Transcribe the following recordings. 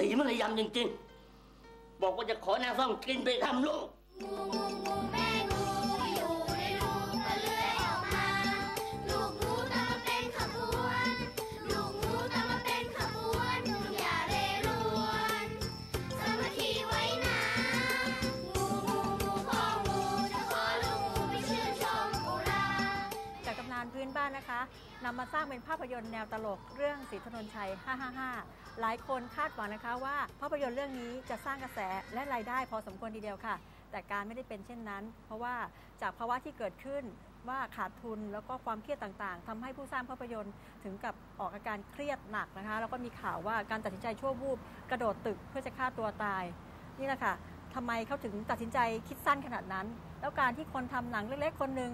สีมันเลยยำจริงๆ บอกว่าจะขอนางซ่อมกินไปทำลูก งูงูงูแม่งูอยู่ในรูก็เลื้อยออกมา ลูกงูตามมาเป็นขบวน ลูกงูตามมาเป็นขบวนอย่าเรรวนสามัคคีไว้นะงูงูงูพ่องูจะขอลูกงูไปชื่นชมโอรา จากตำนานพื้นบ้านนะคะนำมาสร้างเป็นภาพยนตร์แนวตลกเรื่องศรีถนนชัย 555 หลายคนคาดหวังนะคะว่าภาพยนตร์เรื่องนี้จะสร้างกระแสและรายได้พอสมควรทีเดียวค่ะ แต่การไม่ได้เป็นเช่นนั้น เพราะว่าจากภาวะที่เกิดขึ้นว่าขาดทุนแล้วก็ความเครียดต่างๆทำให้ผู้สร้างภาพยนตร์ถึงกับออกอาการเครียดหนักนะคะ แล้วก็มีข่าวว่าการตัดสินใจชั่ววูบกระโดดตึกเพื่อจะฆ่าตัวตาย นี่แหละค่ะทำไมเขาถึงตัดสินใจคิดสั้นขนาดนั้น แล้วการที่คนทำหนังเล็กๆคนหนึ่ง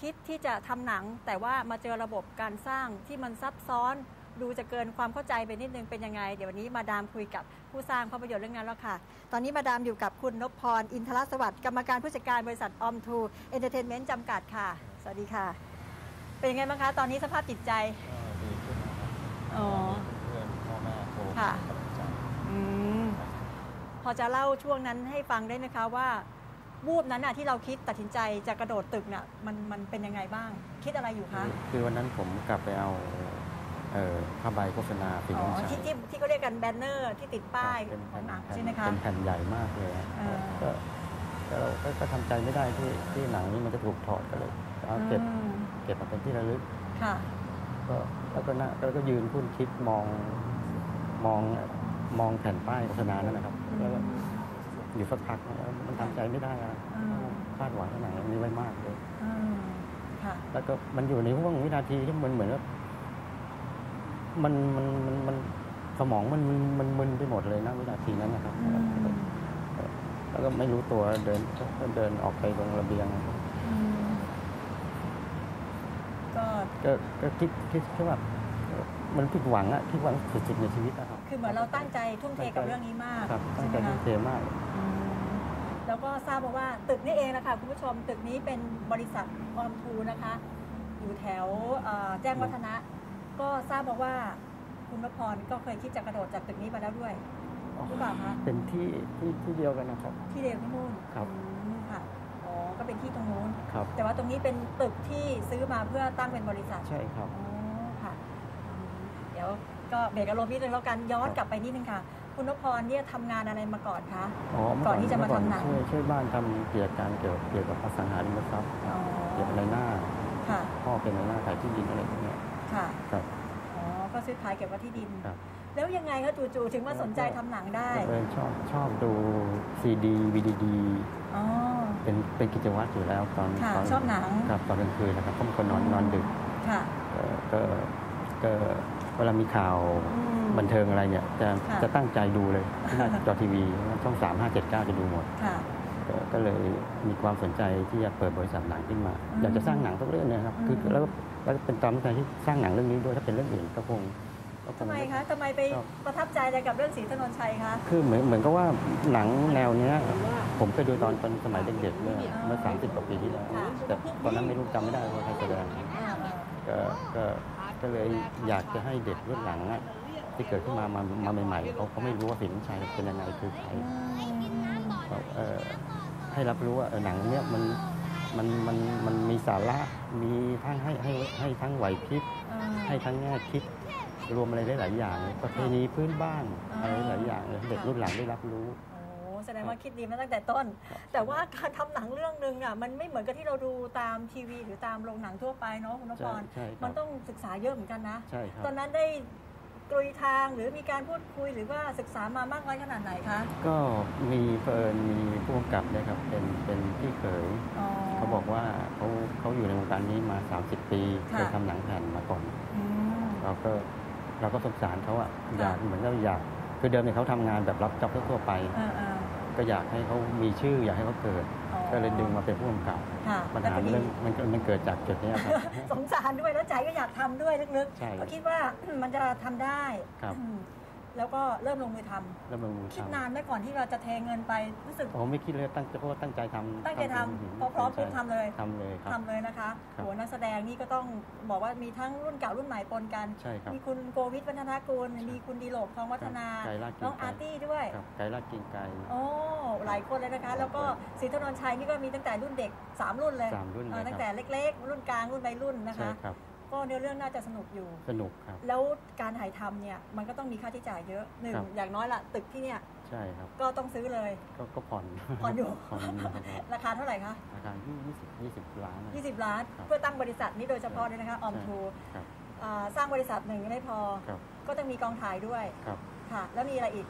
คิดที่จะทำหนัง แต่ว่ามาเจอระบบการสร้างที่มันซับซ้อน ดูจะเกินความเข้าใจไปนิดนึงเป็นยังไง เดี๋ยววันนี้มาดามคุยกับผู้สร้างภาพยนตร์เรื่องนั้นแล้วค่ะ ตอนนี้มาดามอยู่กับคุณนพพร อินทรสวัสดิ์กรรมการผู้จัดการบริษัทออมทูเอนเตอร์เทนเมนต์จำกัดค่ะ สวัสดีค่ะ เป็นยังไงบ้างคะ ตอนนี้สภาพจิตใจก็ดีขึ้นนะครับอ๋อเพื่อนพ่อแม่โทรค่ะกำลังใจอืมพอจะเล่าช่วงนั้นให้ฟังได้ไหมคะว่าวูบนั้นน่ะที่เราคิดตัดสินใจจะกระโดดตึกน่ะมันมันเป็นยังไงบ้าง คิดอะไรอยู่คะ คือวันนั้นผมกลับไปเอา เอ่อผ้าใบโฆษณาฟิล์มอ๋อชัยที่ที่ที่เขาเรียกกันแบนเนอร์ที่ติดป้ายเป็นขอแผ่งนหนังแผ่นใช่ไหมคะ เป็นแผ่นใหญ่มากเลยอะเออ ก็ก็เราก็ก็ทำใจไม่ได้ที่ที่หนังนี้มันจะถูกถอดก็เลยเอาเก็บอืมเก็บมาเป็นที่ระลึก ค่ะ ก็แล้วก็น่าแล้วก็ยืนคุ้นคิดมองมองมองแผ่นป้ายโฆษณานั่นนะครับอืมแล้วก็อยู่สักพักแล้วมันทำใจไม่ได้อะอืม คาดหวังขนาดนี้ไว้มากเลย อืมค่ะ แล้วก็มันอยู่ในห่วงวินาทีที่มันเหมือนกับ มันมันมันมันสมองมันมันมันมึนไปหมดเลยนะวินาทีนั้นนะครับอืมแล้วก็ไม่รู้ตัวเดินก็เดินออกไปตรงระเบียงอืมก็ก็ก็คิดคิดแค่ว่ามันผิดหวังอะผิดหวังสุดๆในชีวิตนะครับ คือเหมือนเราตั้งใจทุ่มเทกับเรื่องนี้มากครับตั้งใจใช่ไหมทุ่มคะเทมากอืมแล้วก็ทราบมาว่าตึกนี้เองนะคะคุณผู้ชมตึกนี้เป็นบริษัทออมทูนะคะ อยู่แถวเอ่อแจ้งวัฒนะ ก็ทราบมาว่าคุณนพพรก็เคยคิดจะกระโดดจากตึกนี้มาแล้วด้วยหรือเปล่าคะเป็นที่ที่ที่เดียวกันนะครับ ที่เดียวที่นู่นครับอืมค่ะอ๋อก็เป็นที่ตรงนู้นครับแต่ว่าตรงนี้เป็นตึกที่ซื้อมาเพื่อตั้งเป็นบริษัทใช่ครับอ๋อค่ะอืมเดี๋ยวก็เบรกอารมณ์นิดนึงแล้วกันย้อนกลับไปนิดนึงค่ะ คุณนพพรเนี่ยทำงานอะไรมาก่อนคะอ๋อเมื่ก่อนที่จะมาเอทำหนังช่วยช่วยบ้านทำเกี่ยวกับการเกี่ยวเกี่ยวกับอสังหาริมทรัพย์อ๋อเกี่ยวกับในหน้าค่ะพ่อเป็นในหน้าขายที่ดินอะไรพวกเนี้ย ค่ะครับ อ๋อก็ซื้อขายเก็บไว้ที่ดิน ครับ แล้วยังไงคะจู่ๆถึงมาสนใจทำหนังได้เออชอบชอบดูซีดีวีดีดีอ๋อ เป็นเป็นกิจวัตรอยู่แล้วตอนค่ะตอนชอบหนัง ครับตอนกลางคืนนะครับผมคนนอนนอนดึกค่ะ เอ่อก็ก็เวลามีข่าวอืม บันเทิงอะไรเนี่ยจะค่ะ จะตั้งใจดูเลยที่หน้าจอทีวีช่องสามห้าเจ็ดเก้าจะดูหมด ค่ะ ก็ก็เลยมีความสนใจที่จะเปิดบริษัทหนังขึ้นมาอืมอยากจะสร้างหนังทุกเรื่องเนยครับคืออืมแล้วก็แล้วก็เป็นตามใจที่สร้างหนังเรื่องนี้ด้วยถ้าเป็นเรื่องอื่นก็คงก็คงทำไมคะทำไมไปชอบประทับใจอะไรกับเรื่องศรีถนนชัยคะคือเหมือนเหมือนกับว่าหนังแนวเนี้ย ผมเคยดูตอนตอนสมัยเด็กๆเมื่อเมื่อสามสิบกว่าปีที่แล้วค่ะแต่ตอนนั้นไม่รู้จำไม่ได้ว่าใครแสดงอ่าก็ก็ก็เลยอยากจะให้เด็กรุ่นหลังอะที่เกิดขึ้นมามามาใหม่ๆเขาเขาไม่รู้ว่าสินชัยเป็นยังไงคือใครอืมเขาเอ่อ ให้รับรู้ว่าเออหนังเนี้ยมันมันมันมันมีสาระมีทั้งให้ให้ให้ทั้งไหวพริบอ่าให้ทั้งแง่คิด รวมอะไรหลายๆอย่าง ประเพณีพื้นบ้านอ่าอะไรหลายอย่างเลยให้เด็กรุ่นหลังได้รับรู้โอ้แสดงว่าคิดดีมาตั้งแต่ต้น แต่ว่าการทำหนังเรื่องหนึ่งอะมันไม่เหมือนกับที่เราดูตามทีวี หรือตามโรงหนังทั่วไปเนาะคุณนพใช่พรใช่คมัรันบต้องศึกษาเยอะเหมือนกันนะใช่ครับตอนนั้นได้ กลุยทางหรือมีการพูดคุยหรือว่าศึกษามามากน้อยขนาดไหนคะ ก็มีเฟิร์นมีผู้กำกับนะครับเป็นเป็นพี่เขยอ๋อ เขาบอกว่าเขาเขาอยู่ในวงการนี้มา 30 ปีค่ะ เคยทำหนังแผ่นมาก่อน อืม เราก็เราก็สงสารเขาอะค่ะ อยากเหมือนกับอยากคือเดิมเนี่ยเขาทำงานแบบรับจ็อบทั่วๆไป เออเออก็อยากให้เขามีชื่ออยากให้เขาเกิดอ๋อ ก็เลยดึงมาเป็นผู้กำกับค่ะปัญแต่หาพอดีเรื่องมันมันเกิดจากจุดเนี้ยครับ สงสารด้วยแล้วใจก็อยากทำด้วยลึกใช่ๆก็คิดว่ามันจะทำได้ครับอืม แล้วก็เริ่มลงมือทำแล้วมันมือคิดทำนานไหมก่อนที่เราจะเทเงินไปรู้สึก ผมไม่คิดเลยตั้งเพราะว่าตั้งใจทำตั้งใจทหินำพอพร้อมปุ๊บทำเลย ทำเลยครับ ทำเลยนะคะครับ โหนักแสดงนี่ก็ต้องบอกว่ามีทั้งรุ่นเก่ารุ่นใหม่ปนกัน ใช่ครับ มีคุณโกวิทวัฒนากุล มีคุณดีโลกทองวัฒนา ไกรลาดเกรีน้ยองงไกรอาร์ตี้ด้วย ครับไกลลาดเกรียงไกรโอ้ หลายคนเลยนะคะ แล้วก็ศรีถนนชัยนี่ก็มีตั้งแต่รุ่นเด็ก 3 รุ่นเลยสามรุ่นเลยเออคตั้งรับแต่เล็กๆ รุ่นกลางรุ่นวัยรุ่นนะใช่คะ ครับ ก็เนื้อเรื่องน่าจะสนุกอยู่ สนุกครับ แล้วการถ่ายทำเนี่ยมันก็ต้องมีค่าใช้จ่ายเยอะหนึ่งครับ อย่างน้อยละตึกที่เนี่ยใช่ครับ ก็ต้องซื้อเลย ก็ก็ผ่อนผ่อนอยู่ ผ่อนอยู่ครับราคาเท่าไหร่คะ ราคายี่สิบยี่สิบล้านนะ 20 ล้าน ครับ เพื่อตั้งบริษัทนี้โดยเฉพาะเลยนะคะออมใช่ทูครับ สร้างบริษัทหนึ่งยังไม่พอ ครับ ก็ต้องมีกองถ่ายด้วยครับค่ะ แล้วมีอะไรอีก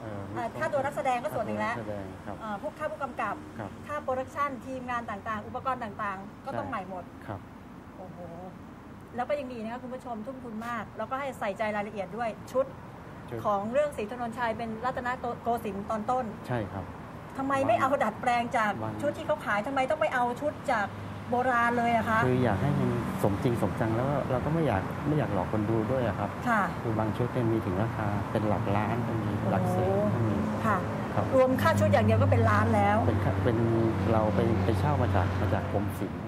เอ่ออ่าค่าตัวนักแสดงก็ส่วนหนึ่งแล้ว ค่าตัวนักแสดงครับ อ่าพวกค่าผู้กำกับ ครับ ค่าโปรดักชันทีมงานต่างๆ อุปกรณ์ต่างๆ ก็ต้องใช่ ใหม่หมด ครับ โอ้โห แล้วก็ยังดีนะคะคุณผู้ชมทุ่มทุนมาก แล้วก็ให้ใส่ใจรายละเอียดด้วยชุดชุด ของเรื่องศรีถนนชัยเป็นรัตนโกสินทร์ตอนต้นใช่ครับ ทำไมไม่เอาดัดแปลงจากวางชุดที่เขาขายทำไมต้องไปเอาชุดจากโบราณเลยอะคะคืออยากให้มันสมจริงสมจังแล้วก็เราก็ไม่อยากไม่อยากหลอกคนดูด้วยอะครับ ค่ะ คือบางชุดเนี่ยมีถึงราคาเป็นหลักล้านก็มีหลักแสนก็มีค่ะ ครับรวมค่าชุดอย่างเดียวก็เป็นล้านแล้ว เป็นค่าเป็นเราไปไปเช่ามาจากมาจากกรมศิลป์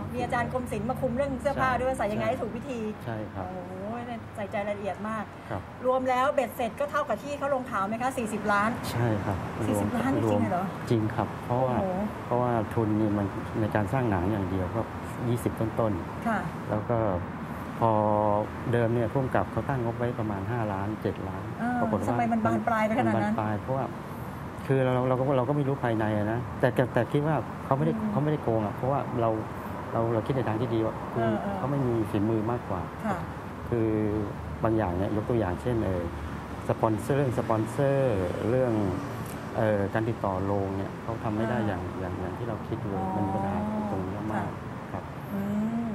มศิลป์มีอาจารย์กรมศิลป์มาคุมเรื่องเสื้อผ้าใช่ด้วยใส่ยังไงใช่ให้ถูกวิธีใช่ครับโอ้โหใส่ใจรายละเอียดมากครับรวมแล้วเบ็ดเสร็จก็เท่ากับที่เขาลงข่าวไหมคะ 40 ล้าน ใช่ครับ40 ล้านจริงๆเหรอ จริงครับ เพราะโอ้ว่าโหเพราะว่าทุนนี่มันในการสร้างหนังอย่างเดียวก็ 20 ต้นต้นค่ะๆแล้วก็พอเดิมเนี่ยพุ่มกับเขาตั้งงบไว้ประมาณ 5 ล้าน 7 ล้านเออปรากฏว่าทำไมมันบานปลายไปขนาดนั้นมับานปลายเพราะว่าคือเราเราก็เราก็ไม่รู้ภายในอะนะแต่แต่แต่คิดว่าเขาไม่ได้อืมเขาไม่ได้โกงอะเพราะว่าเรา เราเราคิดในทางที่ดีว่าคือเออเออเขาไม่มีฝีมือมากกว่าค่ะคือบางอย่างเนี่ยยกตัวอย่างเช่นเออสปอนเซอร์เรื่องสปอนเซอร์เรื่องเออการติดต่อโรงเนี่ยเขาทำไม่ได้อ่าอย่างอย่างอย่างที่เราคิดเลยอ๋อมันมีปัญหาตรงนี้มากค่ะครับอืม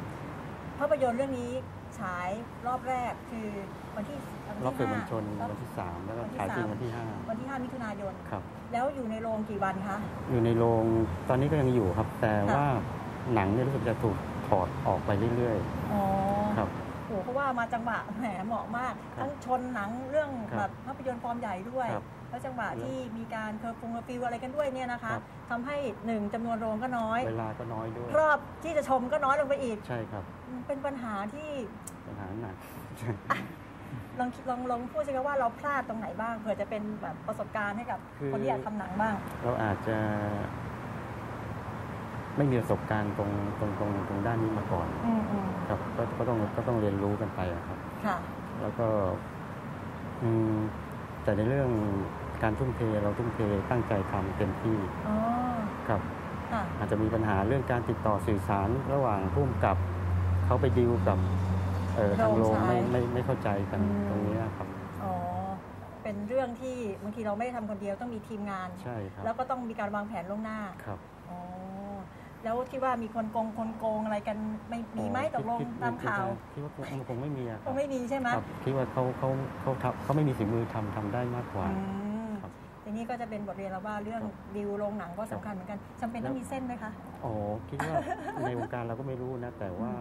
ภาพยนตร์เรื่องนี้ฉายรอบแรกคือวันที่วันที่รอบสื่อมวลชนห้ารอบวันที่3แล้วก็วันที่ฉายจริงสามวันที่วันที่5มิถุนายน5ครับ แล้วอยู่ในโรงกี่วันคะอยู่ในโรงตอนนี้ก็ยังอยู่ครับ แต่ค่ะว่า หนังเนี่ยรู้สึกจะถูกถอดออกไปเรื่อยอ๋อๆ ครับ โหเพราะว่ามาจังหวะแหมเหมาะมาก ครับทั้งชนหนังเรื่องครับแบบภาพยนตร์ฟอร์มใหญ่ด้วย ครับแล้วจังหวะที่มีการเคอร์ฟงเคอร์ฟิวอะไรกันด้วยเนี่ยนะคะครับ ทำให้หนึ่งจำนวนโรงก็น้อย เวลาก็น้อยด้วย รอบที่จะชมก็น้อยลงไปอีก ใช่ครับมันเป็นปัญหาที่ปัญหาหนัก ลองคิดลองลองพูดสิคะว่าเราพลาดตรงไหนบ้างเผื่อจะเป็นแบบประสบการณ์ให้กับคือ คนที่อยากทำหนังบ้าง เราอาจจะ ไม่มีประสบการณ์ตรงตรงตรงตรงด้านนี้มาก่อนอืมอืมครับก็ก็ต้องก็ต้องเรียนรู้กันไปอะครับ ค่ะ แล้วก็อืมแต่ในเรื่องการทุ่มเทเราทุ่มเทตั้งใจทำเต็มที่อ๋อ ครับ ค่ะ อาจจะมีปัญหาเรื่องการติดต่อสื่อสารระหว่างผู้กำกับ เขาไปดีลกับเอ่อทางโรงไม่ไม่ไม่เข้าใจกันตรงนี้ครับ อ๋อ เป็นเรื่องที่บางทีเราไม่ได้ทำคนเดียวต้องมีทีมงาน ใช่ครับแล้วก็ต้องมีการวางแผนล่วงหน้า ครับ อ๋อ แล้วที่ว่ามีคนโกงคนโกงอะไรกันไม่มีไหมตกลงคิดตามข่าวคิดว่าคงคงไม่มีอะคครับงไม่มีใช่ไหมครับคิดว่าเขาเขาเขาทำเขาไม่มีฝีมือทำทำได้มากกว่าอืมครับทีนี้ก็จะเป็นบทเรียนแล้วว่าเรื่องครับดิวโรงหนังก็สำคัญเหมือนกันจำเป็นต้องมีเส้นไหมคะอ๋อคิดว่าในวงการเราก็ไม่รู้นะ แต่ว่า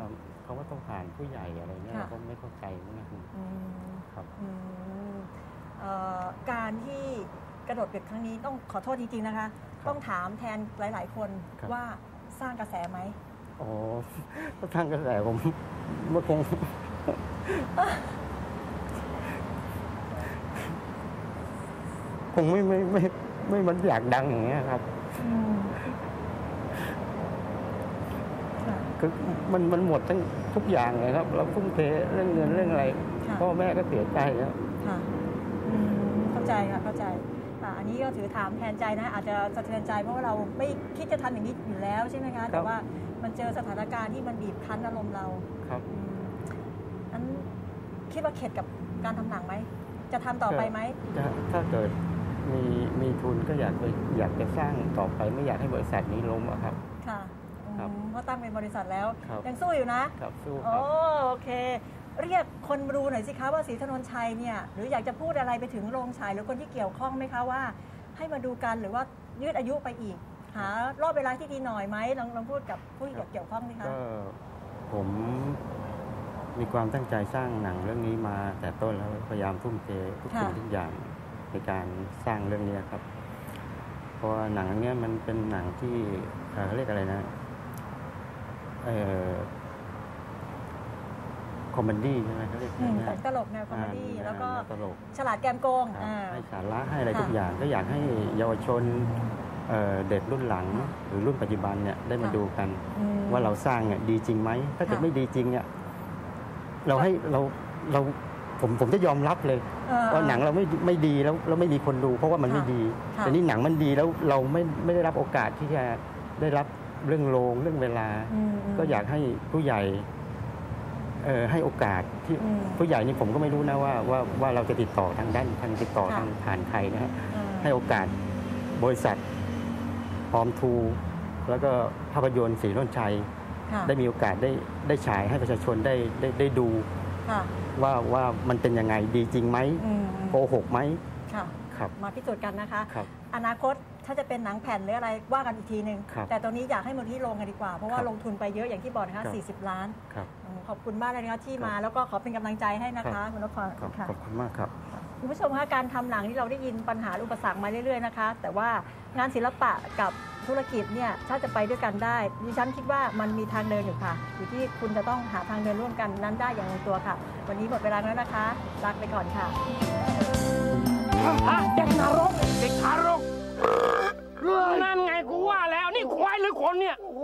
เขาว่าต้องผ่านผู้ใหญ่อะไรเงี้ยค่ะเราก็ไม่เข้าใจนะอืมครับอืมเอ่อการที่กระโดดตึกครั้งนี้ต้องขอโทษจริงๆนะคะ ต้องถามแทนหลาย ๆ คนครับว่า สร้างกระแสไหมอ๋อถ้าทางกระแสผมเมื่อคงคงไม่ไม่ไม่ไม่มันอยากดังอย่างเงี้ยครับค่ะคือมันมันหมดทั้งทุกอย่างเลยครับ เราทุ่มเทเรื่องเงินเรื่องอะไรค่ะพ่อแม่ก็เสียใจครับค่ะอืมเข้าใจค่ะเข้าใจ อะอันนี้ก็ถือถามแทนใจนะ อาจจะสะเทือนใจเพราะว่าเราไม่คิดจะทำอย่างนี้อยู่แล้วใช่ไหมคะ แต่ว่ามันเจอสถานการณ์ที่มันบีบคั้นอารมณ์เราครับอืมนั้นคิดว่าเข็ดกับการทำหนังไหม จะทำต่อไปไหมถ้าถ้าเกิดมีมีทุนก็อยากไปอยากจะสร้างต่อไปไม่อยากให้บริษัทนี้ล้มอะครับ ค่ะอืมครับเพราะตั้งเป็นบริษัทแล้วครับยังสู้อยู่นะ ครับสู้คโอ้รับโอเค เรียกคนมาดูหน่อยสิคะว่าศรีถนนชัยเนี่ยหรืออยากจะพูดอะไรไปถึงโรงฉายหรือคนที่เกี่ยวข้องไหมคะว่า ให้มาดูกันหรือว่ายืดอายุไปอีก หารอบเวลาที่ดีหน่อยไหมลองลองพูดกับผู้ที่เกี่ยวข้องสิคะก็ผมผมีความตั้งใจสร้างหนังเรื่องนี้มาแต่ต้นแล้วพยายามทุ่มเททุกสิ่งค่ะทุกอย่างในการสร้างเรื่องนี้ครับ เพราะว่าหนังเนี้ยมันเป็นหนังที่เอ่อเขาเรียกอะไรนะเอ่อ คอมเมดี้ใช่ไหมเขาเรียกอืมนะหนังตลกแนวคอมเมดี้อ่าแล้วก็แนวตลกฉลาดแกมโกงครับอ่า ให้สาระให้อะไรค่ะทุกอย่างก็อยากให้เยาวชนเอ่อเด็กรุ่นหลังค่ะหรือรุ่นปัจจุบันเนี่ยได้มาค่ะ ดูกัน อืม ว่าเราสร้างเนี่ยดีจริงไหม ถ้าเกิดค่ะ ไม่ดีจริงเนี่ยเราให้เราเราผมผมจะยอมรับเลยเออ ว่าหนังเราไม่ไม่ดีแล้วเราไม่มีคนดู เพราะว่ามันค่ะไม่ดี ค่ะ แต่นี่หนังมันดีแล้วเราไม่ไม่ได้รับโอกาสที่จะได้รับเรื่องโรงเรื่องเวลา อืมม ก็อยากให้ผู้ใหญ่เอ่อ ให้โอกาสที่อืมผู้ใหญ่นี่ผมก็ไม่รู้นะว่าว่าว่าเราจะติดต่อทางด้านทางติดต่อค่ะทางผ่านใครนะฮะเออให้โอกาสบริษัทพร้อมทู แล้วก็ภาพยนตร์ศรีนนชัยค่ะได้มีโอกาสได้ได้ฉายให้ประชาชนได้ได้ได้ดูค่ะว่าว่ามันเป็นยังไงดีจริงไหมอืมอืมโกหกไหมค่ะครับมาพิสูจน์กันนะคะครับอนาคต ถ้าจะเป็นหนังแผ่นหรืออะไรว่ากันอีกทีหนึ่งครับแต่ตอนนี้อยากให้มูลที่ลงกันดีกว่า เพราะว่าครับลงทุนไปเยอะอย่างที่บอกนะคะครับ40 ล้านครับอืมขอบคุณมากเลยนะคะที่ครับมา แล้วก็ขอเป็นกำลังใจให้นะครัคะบคุณนพพรครับค่ะขอบคุณมากครับคุณผู้ชมคะการทำหนังที่เราได้ยินปัญหาอุปสรรคมาเรื่อยๆนะคะ แต่ว่างานศิลปะกับธุรกิจเนี่ยถ้าจะไปด้วยกันได้ดิฉันคิดว่ามันมีทางเดินอยู่ค่ะ อยู่ที่คุณจะต้องหาทางเดินร่วมกันนั้นได้อย่างลงตัวค่ะ วันนี้หมดเวลาแล้วนะคะลาไปก่อนค่ะฮะเด็กนรกเด็กทารก นั่นไงกูว่าแล้วนี่ควายหรือคนเนี่ย โอ้โห